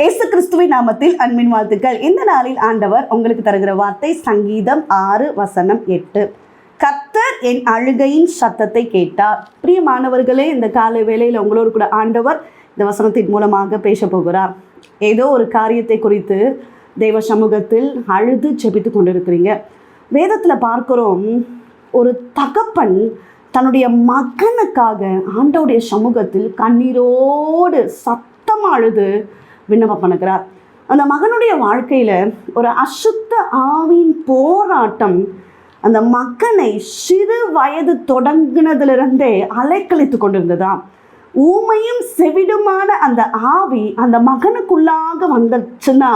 இயேசு கிறிஸ்துவின் நாமத்தில் அன்பின் வாழ்த்துக்கள். இந்த நாளில் ஆண்டவர் உங்களுக்கு தருகிற வார்த்தை சங்கீதம் ஆறு வசனம் எட்டு. கத்தர் என் அழுகையின் சத்தத்தை கேட்டார். பிரியமானவர்களே இந்த காலை வேளையில் உங்களோடு கூட ஆண்டவர் இந்த வசனத்தின் மூலமாக பேச போகிறார். ஏதோ ஒரு காரியத்தை குறித்து தெய்வ சமூகத்தில் அழுது செபித்து கொண்டிருக்கிறீங்க. வேதத்தில் பார்க்குறோம் ஒரு தகப்பன் தன்னுடைய மகனுக்காக ஆண்டவுடைய சமூகத்தில் கண்ணீரோடு சத்தம் அழுது விண்ணப்பம் பண்ணுகிறார் அந்த மகனுடைய வாழ்க்கையில் ஒரு அசுத்த ஆவின் போராட்டம் அந்த மகனை சிறு வயது தொடங்கினதிலிருந்தே அலைக்கழித்து கொண்டிருந்ததாம். ஊமையும் செவிடுமான அந்த ஆவி அந்த மகனுக்குள்ளாக வந்துச்சுன்னா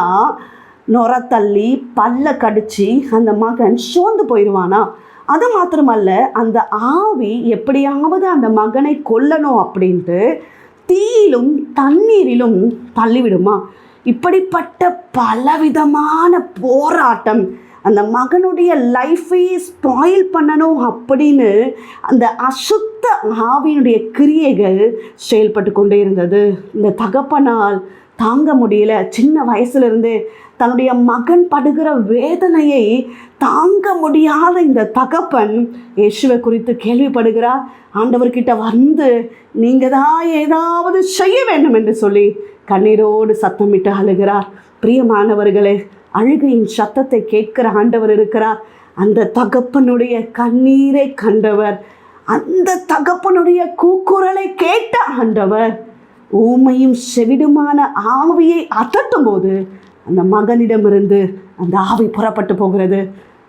நொர தள்ளி பல்ல கடிச்சு அந்த மகன் சோர்ந்து போயிடுவானா அது மாத்திரமல்ல அந்த ஆவி எப்படியாவது அந்த மகனை கொல்லணும் அப்படின்ட்டு தீயிலும் தண்ணீரிலும் தள்ளிவிடுமா? இப்படிப்பட்ட பலவிதமான போராட்டம் அந்த மகனுடைய லைஃபை ஸ்பாயில் பண்ணணும் அப்படின்னு அந்த அசுத்த ஆவியினுடைய கிரியைகள் செயல்பட்டு கொண்டே இருந்தது. இந்த தகப்பனால் தாங்க முடியல. சின்ன வயசுலேருந்து தன்னுடைய மகன் படுகிற வேதனையை தாங்க முடியாத இந்த தகப்பன் இயேசுவை குறித்து கேள்விப்படுகிறார். ஆண்டவர்கிட்ட வந்து நீங்கள் தான் ஏதாவது செய்ய வேண்டும் என்று சொல்லி கண்ணீரோடு சத்தமிட்டு அழுகிறார். பிரியமானவர்களே அழுகையின் சத்தத்தை கேட்கிற ஆண்டவர் இருக்கிறார். அந்த தகப்பனுடைய கண்ணீரை கண்டவர் அந்த தகப்பனுடைய கூக்குரலை கேட்ட ஆண்டவர் ஊமையும் செவிடுமான ஆவியை அத்தட்டும் போது அந்த மகனிடமிருந்து அந்த ஆவி புறப்பட்டு போகிறது.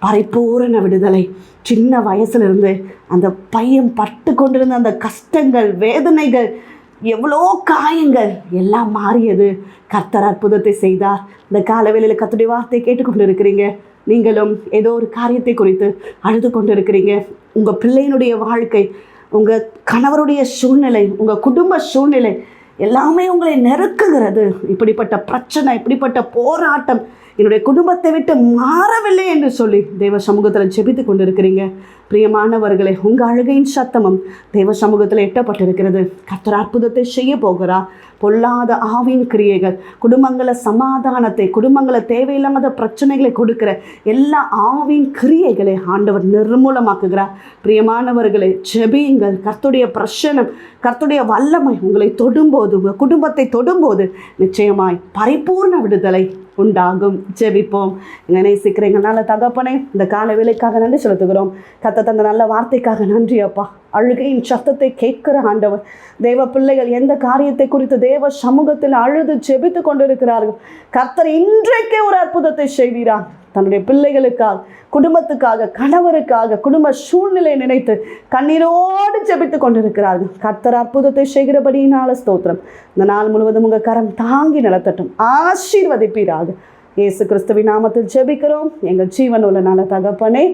பரிபூரண விடுதலை. சின்ன வயசுலேருந்து அந்த பையன் பட்டு கொண்டிருந்த அந்த கஷ்டங்கள் வேதனைகள் எவ்வளோ காயங்கள் எல்லாம் மாறியது. கர்த்தர் அற்புதத்தை செய்தார். இந்த காலவேளையில் கத்துடைய வார்த்தையை கேட்டுக்கொண்டு இருக்கிறீங்க நீங்களும் ஏதோ ஒரு காரியத்தை குறித்து அழுது கொண்டு இருக்கிறீங்க உங்கள் பிள்ளையினுடைய வாழ்க்கை உங்கள் கணவருடைய சூழ்நிலை உங்கள் குடும்ப சூழ்நிலை எல்லாமே உங்களை நெருக்குகிறது. இப்படிப்பட்ட பிரச்சனை இப்படிப்பட்ட போராட்டம் என்னுடைய குடும்பத்தை விட்டு மாறவில்லை என்று சொல்லி தெய்வ சமூகத்தில் ஜெபித்து கொண்டிருக்கிறீங்க. பிரியமானவர்களே உங்கள் அழுகையின் சத்தமும் தெய்வ சமூகத்தில் எட்டப்பட்டிருக்கிறது. கர்த்தர் அற்புதத்தை செய்ய போகிறார். பொல்லாத ஆவின் கிரியைகள் குடும்பங்களை சமாதானத்தை குடும்பங்களை தேவையில்லாத பிரச்சனைகளை கொடுக்கிற எல்லா ஆவின் கிரியைகளை ஆண்டவர் நிர்மூலமாக்குகிறார். பிரியமானவர்களை ஜெபியுங்கள். கர்த்துடைய பிரசனம் கர்த்துடைய வல்லமை உங்களை தொடும்போது உங்கள் குடும்பத்தை தொடும்போது நிச்சயமாய் பரிபூர்ண விடுதலை உண்டாகும். ஜெபிப்போம். எங்களை நேசிக்கிற நல்ல தகப்பனே இந்த கால வேலைக்காக நன்றி செலுத்துகிறோம். கத்த தந்த நல்ல வார்த்தைக்காக நன்றி அப்பா. அழுகையின் சத்தத்தை கேட்கிற ஆண்டவர். தேவ பிள்ளைகள் எந்த காரியத்தை குறித்து தேவ சமூகத்தில் அழுது ஜெபித்து கொண்டிருக்கிறார்கள்? கர்த்தர் இன்றைக்கே ஒரு அற்புதத்தை செய்வீரான் தன்னுடைய பிள்ளைகளுக்காக குடும்பத்துக்காக கணவருக்காக குடும்ப சூழ்நிலை நினைத்து கண்ணீரோடு ஜெபித்து கொண்டிருக்கிறார்கள். கர்த்தர் அற்புதத்தை செய்கிறபடியினால ஸ்தோத்திரம். இந்த நாள் முழுவதும் உங்கள் கரம் தாங்கி நடத்தட்டும் ஆசீர்வதிப்பீராக. இயேசு கிறிஸ்துவின் நாமத்தில் ஜெபிக்கிறோம். எங்கள் ஜீவன் உள்ள நல்ல தகப்பனே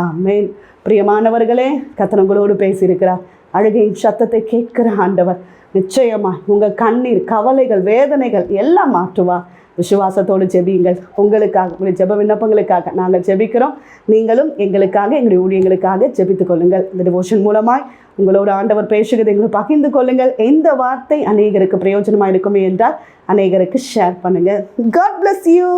ஆமேன். பிரியமானவர்களே கத்தனங்களோடு பேசியிருக்கிறார். அழுகையின் சத்தத்தை கேட்கிற ஆண்டவர் நிச்சயமா உங்கள் கண்ணீர் கவலைகள் வேதனைகள் எல்லாம் மாற்றுவா. விசுவாசத்தோடு ஜெபியுங்கள். உங்களுக்காக உங்களுடைய ஜெப விண்ணப்பங்களுக்காக நாங்கள் ஜெபிக்கிறோம். நீங்களும் எங்களுக்காக எங்களுடைய ஊழியங்களுக்காக ஜெபித்துக் கொள்ளுங்கள். இந்த டிவோஷன் மூலமாய் உங்களோட ஆண்டவர் பேசுகிறது எங்களை பகிர்ந்து கொள்ளுங்கள். எந்த வார்த்தை அநேகருக்கு பிரயோஜனமாக இருக்குமே என்றால் அநேகருக்கு ஷேர் பண்ணுங்கள். God bless you